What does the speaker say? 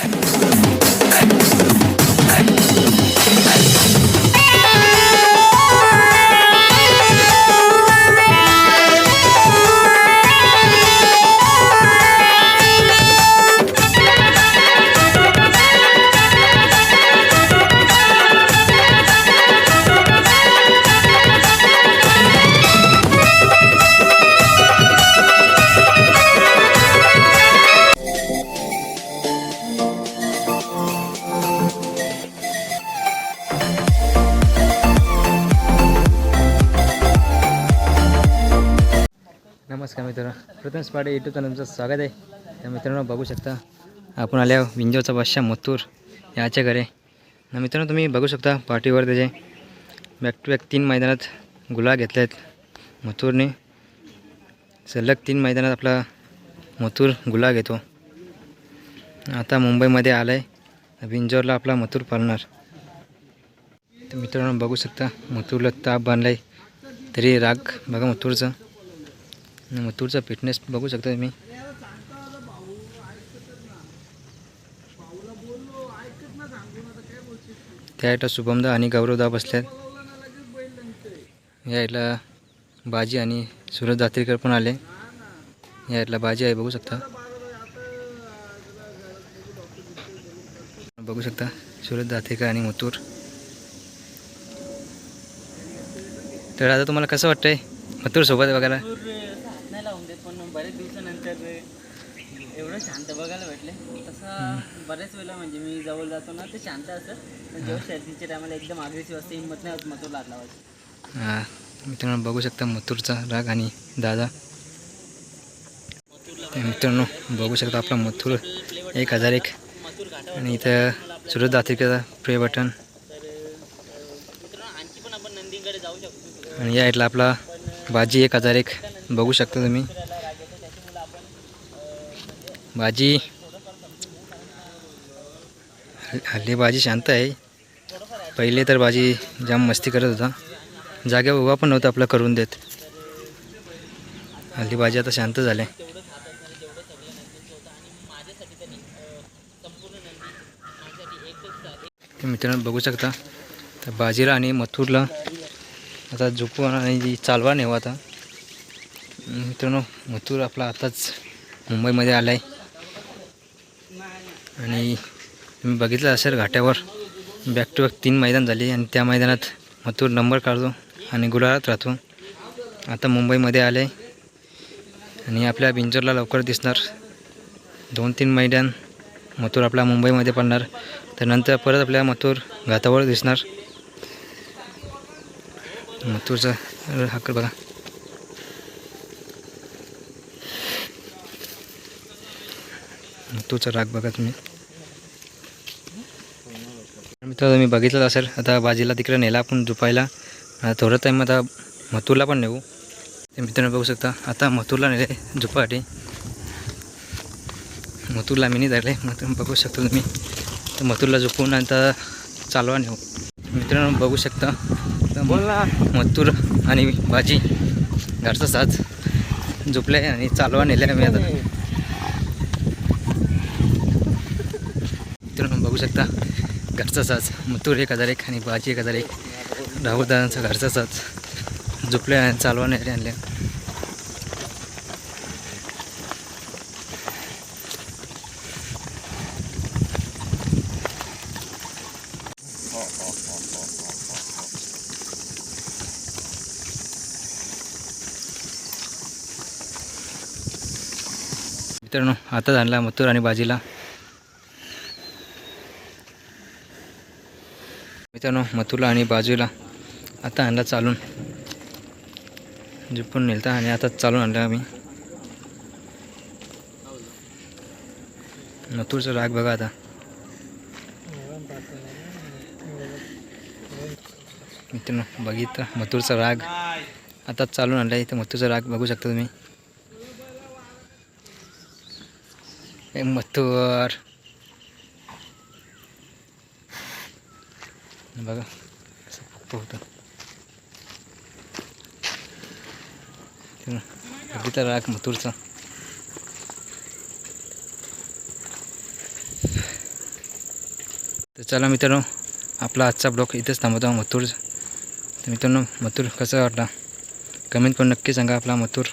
I'm so, I'm so. नमस्कार मित्रांनो. प्रथम स्पाडे यूट्यूब चॅनलचं स्वागत आहे. तर मित्रांनो बघू शकता आपण आल्या विंजोचा बादशाह मथूर याच्या घरे. ना मित्रांनो तुम्ही बघू शकता पाठीवर त्याचे बॅक टू बॅक तीन मैदानात गुलाब घेतले आहेत. मथूरने सलग तीन मैदानात आपला मथूर गुलाब घेतो. आता मुंबईमध्ये आला आहे विंजोरला आपला मथूर पालणार तर मित्रांनो बघू शकता मथूरला ताप बांधला आहे तरी राग बघा मथूरचं. मथुरचा फिटनेस बघू शकता तुम्ही. त्या साईडला शुभमदा आणि गौरवदा बसल्यात. या आयटला बाजी आणि सुरज दात्रीकर पण आले. या आयटला बाजी आहे बघू शकता. बघू शकता सुरज दात्रीकर आणि मथुर. तर आता तुम्हाला कसं वाटतंय मथुर सोबत बघायला? लावून देत पण बरेच दिवसानंतर एवढं शांत बघायला भेटले. तसं बऱ्याच वेळेला म्हणजे मी जवळ जातो ना ते शांत असतं पण जेव्हा शर्दीच्या टायमाला एकदम अग्रेसिव्ह असते हिंमत नाही होत लाट लावायची हा, मित्रांनो बघू शकता मथुरचा राग आणि दादा. तर मित्रांनो बघू शकता आपला मथुर एक हजार एक. आणि इथं सुरत दात्रिकेचा प्रे बटन तर मित्रांनो आणखी पण आपण नंदीकडे जाऊ शकतो. आणि या साईडला आपला बाजी एक हजार एक. बघू शकता तुम्ही. भाजी. हल्ली- भाजी शांत आहे. पहिले तर भाजी जाम मस्ती करत होता. जागे उभा पण नव्हता आपला करून देत. हल्ली भाजी आता शांत झाले मित्रांनो बघू शकता. तर बाजीला आणि मथुरला आता झुकवा आणि चालवा नेवा आता. मित्रांनो मथुर आपला आताच मुंबईमध्ये आला आहे आणि तुम्ही बघितलं असेल घाट्यावर बॅक टू बॅक तीन मैदान झाले आणि त्या मैदानात मथुर नंबर काढतो आणि गुलाळात राहतो. आता मुंबईमध्ये आले आणि आपल्या बिंजोरला लवकर दिसणार. दोन तीन मैदान मथुर आपला मुंबईमध्ये पडणार. तर नंतर परत आपल्या मथुर घातावर दिसणार. मथुरचा हाकर बघा. मथुरचा राग बघा तुम्ही. मित्र तुम्ही बघितलं असेल आता बाजीला तिकडे नेला आपण झुपायला. थोडं टाईम आता मथुरला पण नेऊ. ते मित्रांनो बघू शकता आता मथुरला नेले झुपासाठी मथुरला मिनी धरले मथुर बघू शकता तुम्ही. तर मथुरला झोपून आता चालवा नेऊ. मित्रांनो बघू शकता मथुर आणि भाजी घरचा साज झोपले आणि चालवा नेले आम्ही आता. बघू शकता घरचा साच मथुर एक हजार एक आणि बाजी एक हजार एक. राहुलदारांचा घरचा साच झोपले आणि चालवा आणले. मित्रांनो आता आणला मथुर आणि बाजीला. मित्रांनो मथुला आणि बाजूला आता आणला चालून. झुपून नेलता आणि आता चालून आणला आम्ही. मथुरचा राग बघा आता. मित्रांनो बघितलं? मथुरचा राग. आता चालून आणला इथं मथुरचा राग. बघू शकता तुम्ही. मथुर. बघा. असं फक्त होतं बघितलं राग मथुरचा. चला मित्रांनो आपला आजचा ब्लॉग इथेच थांबवतो. मथुर तर मित्रांनो मथुर कसं वाटला? कमेंट करून नक्की सांगा आपला मथुर.